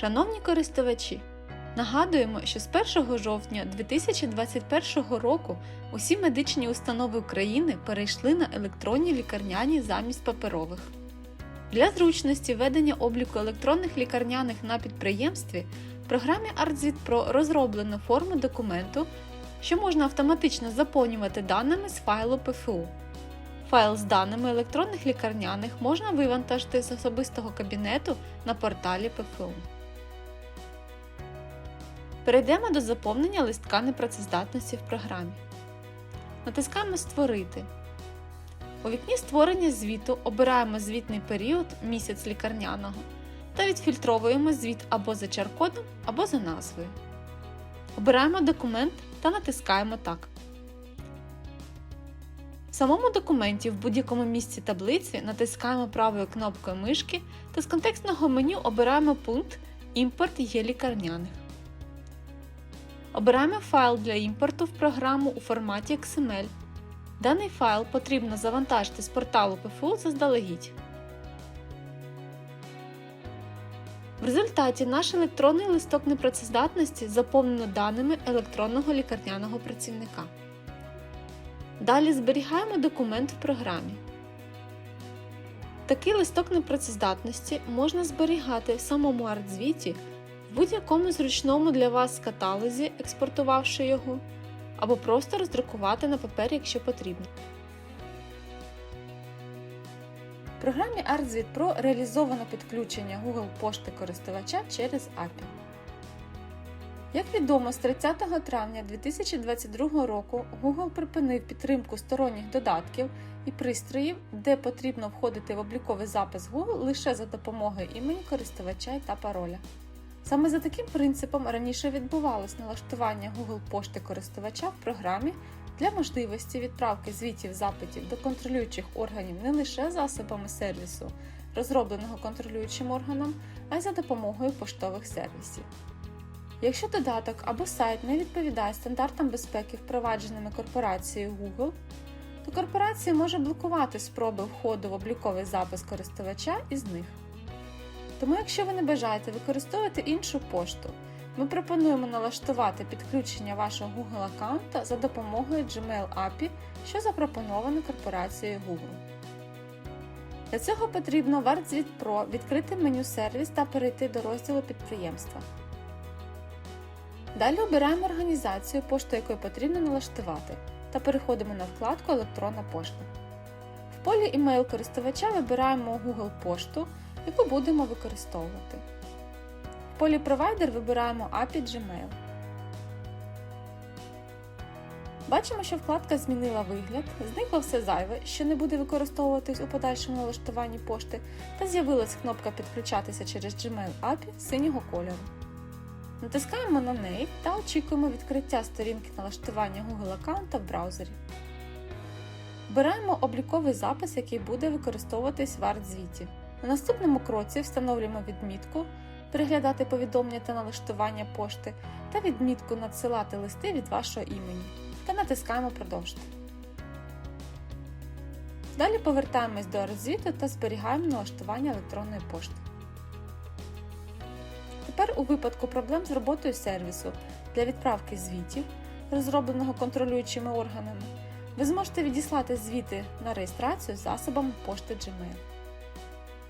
Шановні користувачі, нагадуємо, що з 1 жовтня 2021 року усі медичні установи України перейшли на електронні лікарняні замість паперових. Для зручності ведення обліку електронних лікарняних на підприємстві в програмі ArtZit розроблено форму документу, що можна автоматично заповнювати даними з файлу ПФУ. Файл з даними електронних лікарняних можна вивантажити з особистого кабінету на порталі ПФУ. Перейдемо до заповнення листка непрацездатності в програмі. Натискаємо Створити. У вікні створення звіту обираємо звітний період місяць лікарняного та відфільтровуємо звіт або за чар-кодом, або за назвою. Обираємо документ та натискаємо Так. В самому документі в будь-якому місці таблиці натискаємо правою кнопкою мишки та з контекстного меню обираємо пункт Імпорт є лікарняних. Обираємо файл для імпорту в програму у форматі XML. Даний файл потрібно завантажити з порталу ПФУ заздалегідь. В результаті наш електронний листок непрацездатності заповнено даними електронного лікарняного працівника. Далі зберігаємо документ в програмі. Такий листок непрацездатності можна зберігати в самому артзвіті будь-якому зручному для вас каталозі, експортувавши його, або просто роздрукувати на папері, якщо потрібно. В програмі ArtZvit Pro реалізовано підключення Google пошти користувача через API. Як відомо, з 30 травня 2022 року Google припинив підтримку сторонніх додатків і пристроїв, де потрібно входити в обліковий запис Google лише за допомогою імені користувача та пароля. Саме за таким принципом раніше відбувалось налаштування Google пошти користувача в програмі для можливості відправки звітів запитів до контролюючих органів не лише засобами сервісу, розробленого контролюючим органом, а й за допомогою поштових сервісів. Якщо додаток або сайт не відповідає стандартам безпеки, впровадженими корпорацією Google, то корпорація може блокувати спроби входу в обліковий запис користувача із них. Тому, якщо ви не бажаєте використовувати іншу пошту, ми пропонуємо налаштувати підключення вашого Google аккаунта за допомогою Gmail API, що запропоновано корпорацією Google. Для цього потрібно в ArtZvit Pro відкрити меню сервіс та перейти до розділу підприємства. Далі обираємо організацію, пошту якої потрібно налаштувати, та переходимо на вкладку Електронна пошта. В полі імейл користувача вибираємо Google пошту, яку будемо використовувати. В полі Провайдер вибираємо API Gmail. Бачимо, що вкладка змінила вигляд, зникло все зайве, що не буде використовуватись у подальшому налаштуванні пошти, та з'явилась кнопка Підключатися через Gmail API синього кольору. Натискаємо на неї та очікуємо відкриття сторінки налаштування Google аккаунта в браузері. Вбираємо обліковий запис, який буде використовуватись в ArtZvit. На наступному кроці встановлюємо відмітку переглядати повідомлення та налаштування пошти та відмітку надсилати листи від вашого імені та натискаємо Продовжити. Далі повертаємось до ArtZvit та зберігаємо налаштування електронної пошти. Тепер у випадку проблем з роботою сервісу для відправки звітів, розробленого контролюючими органами, ви зможете відіслати звіти на реєстрацію засобами пошти Gmail.